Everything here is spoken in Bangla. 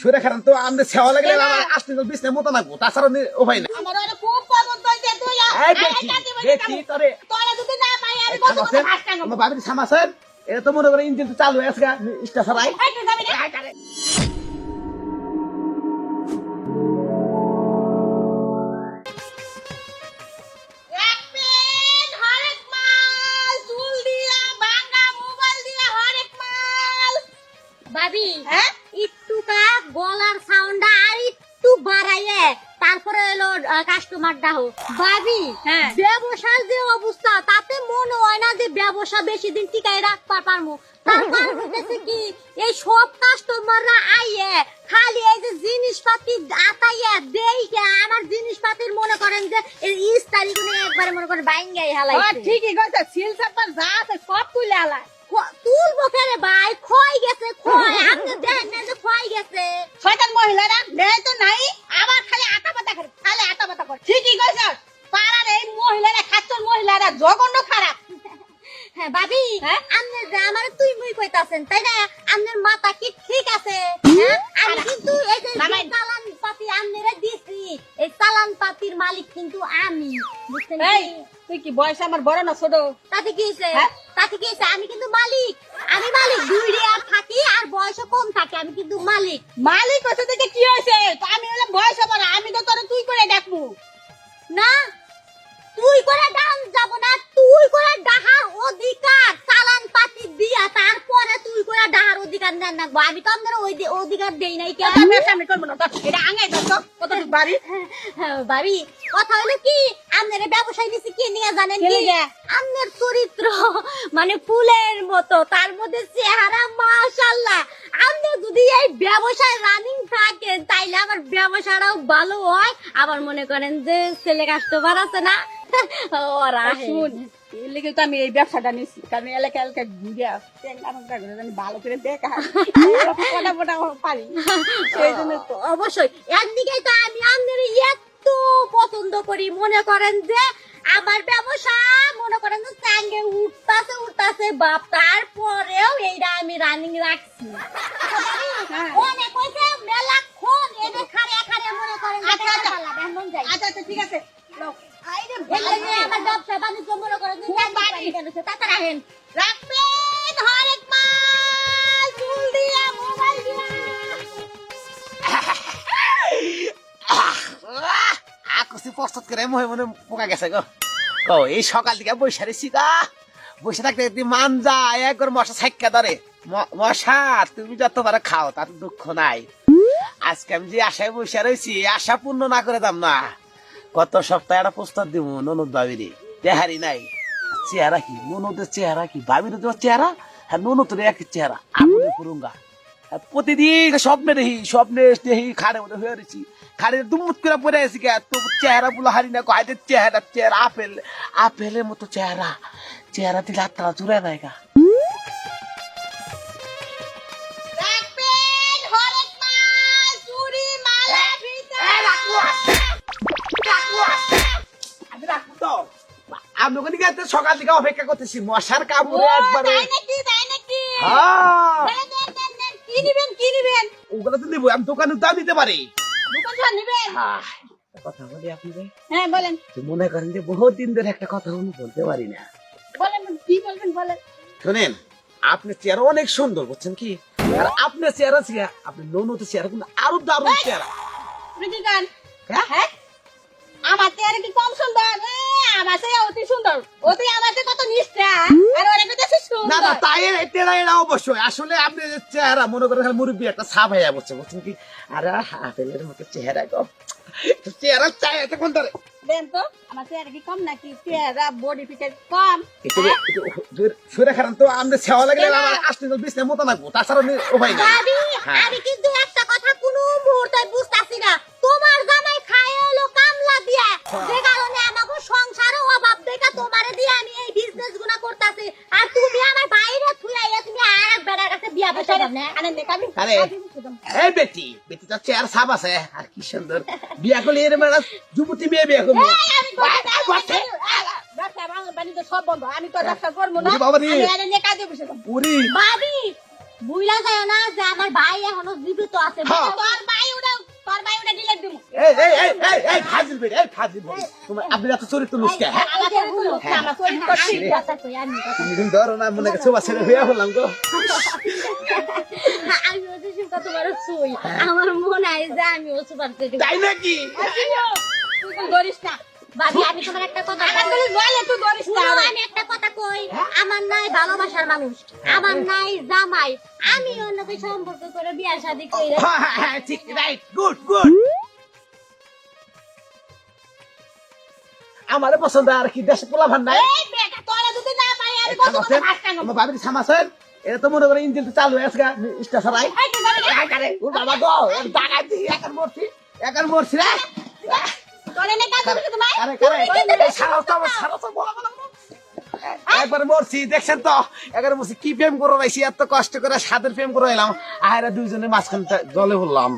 সুরে খারান তো আমাদের সেওয়া লাগলে আমার আসতে তো বিছনে মতো না তাছাড়া নি- উপায় নাই। আমার ওরে খুব পছন্দ হয়েছে তুই এই দেখি দেখি কাটি। তোরে। যদি না পাই আমি কত কত থামাছেন ঘাস আমার বাবির থামাছেন এটা তো মনে করে ইঞ্জিন তো চালু আছে গা স্টেশন আই কাস্টমার ডাহো ভাবি হ্যাঁ। ব্যবসার যে অবস্থা তাতে মনে হয় না যে ব্যবসা বেশি দিন টিকাই রাখতে পারব। হইতেছে কি এই সব কাস্টমাররা আইয়ে খালি এই যে জিনিসপাতি আতাইয়ে দেইকে আমার জিনিসপাতির মনে করেন যে এই ইস্তারি গুলো একবারে মনে করেন বাইঙ্গাই ও, হালাইছে ঠিকই কইছে, সিল চাপার যা আছে সব তুলে। খ- তুলবো কেরে ভাই ক্ষয় গেছে ক্ষয়। আপনি দেখেন না যে ক্ষয় গেছে। শয়তান মহিলারা দেয় তো নাই। ভাবি হ্যাঁ? আপনি যে আমার তুই মুই কইতাছেন তাই না? আপনার মাথা কি ঠিক আছে? হ্যাঁ? আমি কিন্তু এই যে চালান পাতি আপনারা দিছি এই চালান পাতির মালিক কিন্তু আমি বুঝছেন তুই কি বয়স আমার বড় না ছোট? তাতে কি হয়েছে হ্যাঁ? তাতে কি হয়েছে আমি কিন্তু মালিক। আমি মালিক দুই রিয়ার থাকি আর বয়সও কম থাকে আমি কিন্তু মালিক। মালিক হচ্ছে থেকে কি হয়েছে অধিকার না আমি তো আপনার ওই অধিকার দেই নাই কেন? তোর ব্যবসা আমি করব না। এটা আঙাই কত বাড়ি? হ্যাঁ, কথা হলো কি? আপনার ব্যবসায় নিছি কি নিয়ে জানেন কি? আপনার চরিত্র মানে ফুলের মতো। তার মধ্যে চেহারা মাশাল্লাহ আপনি যদি এই ব্যবসায় রানিং থাকেন তাইলে আমার ব্যবসাটাও ভালো হয়। আবার মনে করেন যে ছেলে কাস্টমার আছে না? ওরা শুন এর লেগে তো আমি এই ব্যবসাটা নিছি কারণ এলাকা এলাকা ঘুরে আসছি আমার জানি ভালো করে দেখা মোটা মোটা পারি সেই জন্য তো অবশ্যই একদিকে তো আমি আপনার এত পছন্দ করি। মনে করেন যে আমার ব্যবসা মনে করেন যে চাঙ্গে উঠতাছে উঠতাছে বাপ। তারপরেও এইটা আমি রানিং রাখছি। অনেক হয়েছে মেলাক্ষণ এদের খারে খারে মনে করেন আচ্ছা, আচ্ছা। আচ্ছা আচ্ছা ঠিক আছে। রাখেন রাখবেন, হরেক মাল চুল দিয়া মোবাইল দিয়া। প্রস্তুত করে মনে মনে পোকা গেছে গো। এই সকাল থেকে গা। বসে থাকতে মান যায় একবার মশা ছাইকা ধরে। মশা, তুমি যত যতবার খাও তাতে দুঃখ নাই। আজকে আমি যে আশায় বসে রয়েছি আশা পূর্ণ না করে দাম না। গত সপ্তাহে একটা প্রস্তাব দিব ননদ বাবিরে। দেহারি নাই। চেহারা কি? ননদের চেহারা কি? ভাবির চেহারা? হ্যাঁ ননদের এক চেহারা। আগুনে পুরুঙ্গা আর প্রতিদিন স্বপ্নে দেখি স্বপ্নে দেখি, খাড়ে মধ্যে হয়ে রয়েছি। খাড়ে দুমুত করে পরে আছি কে? তো চেহারা গুলো হারি না কয়েদের চেহারা চেহারা, আপেল, আপেলের মতো চেহারা। চেহারা দিলে হাতটা চুরে নাই গা আমি ওখানে সকাল থেকে অপেক্ষা করতেছি মশার কামড়ে একবারে। কি নিবেন কি নিবেন? ওগুলো তো আমি দোকানে দাম দিতে পারি। দোকান নিবেন? হ্যাঁ, কথা বলি আপনাকে হ্যাঁ বলেন। মনে করেন যে বহুত দিন ধরে একটা কথা আমি বলতে পারি না। বলেন কি বলবেন বলেন। শোনেন আপনার চেহারা অনেক সুন্দর বুঝছেন কি? আর আপনার চেহারা ছিল আপনি ননদের চেহারা কিন্তু আরও দারুণ চেহারা। হ্যাঁ? হ্যাঁ? আমার চেহারা কি কম সুন্দর? আমার চেয়ে অতি সুন্দর। অতি চেয়ে কত নিষ্ঠা। আর ওরা কত না সুন্দর। না তাই এটা এটা অবশ্যই। আসলে আপনি যে চেহারা মনে করেন খালি মুরব্বী একটা সাপ হয়ে বলছে বুঝছেন কি আর আপেলের মতো চেহারা গো। চেহারা চাই কোন ধরে? দেন তো আমার চেহারা কি কম নাকি? চেহারা বডি ফিটার কম। সুরে খারান তো আমাদের সেওয়া লাগলে আমার আসতে তো বিছনে মতো না তাছাড়া উপায় নাই। হ্যাঁ। আমি কিন্তু একটা কথা কোনো মুহূর্তে বুঝতাছি না তোমার জামাই খায় হলো কামলা দিয়া যে কারণে আমাকে সংসারে অভাব দেখা তোমারে দিয়ে আমি এই বিজনেস গুনা করতাছি আর তুমি আমার বাইরে থুইয়া তুমি আর এক বেড়ার কাছে বিয়া বসে না আনে নে কাবি আরে। এই বেটি বেটি তো চেহারা সাপ আছে আর কি সুন্দর। বিয়া করলে এর মেয়েরা যুবতী মেয়ে বিয়া করব। সব বন্ধ আমি তো করব না। বাবা বুইলা যায় না যে আমার ভাই এখনও জীবিত আছে। হ্যাঁ। তোর ভাই ওটা তোর ভাই ওটা ডিলেট দিব এই এই এই এই এই ফাজিল বেড়ে এই ফাজিল তোমার আপনি এত চরিত্র মিশকে হ্যাঁ। আমার চরিত্র। আমি কই, আমি তুমি ধরো না মনে করছ বা হইয়া হলাম গো। আমি ওদের সই আমার মনে হয় যে আমি পেটে তাই নাকি? তুই কোন ধরিস না। ভাবি আমি তোমার একটা কথা আমার বলে বলে তুই ধরিস না আমি একটা কথা কই। আমার নাই ভালোবাসার মানুষ আমার নাই জামাই। আমি অন্যকে সম্পর্ক করে বিয়া শাদি কইরা হ্যাঁ হ্যাঁ হ্যাঁ ঠিক রাইট গুড গুড আমারে পছন্দ আর কি দেশে পোলা নাই। এই বেটা তোরা যদি না পাই আমি কত কথা ভাত আমার বাবির সামাছেন এটা তো মনে করে ইঞ্জিন তো চালু হয়ে গা স্টেশন। আই এই তুই ধরে নে। ও বাবা গো দাগাই দি একার মরছি একার মরছি রে। তোরে নে কাজ করতে তোমায়? আরে করে সারাও তো আমার সারাও তো বলা বলা একবার মরছি দেখছেন তো? একবার মরছি কি প্রেম করে রাইছি এত কষ্ট করে সাদের প্রেম করে এলাম। আহেরা দুইজনে মাঝখানটা জলে বললাম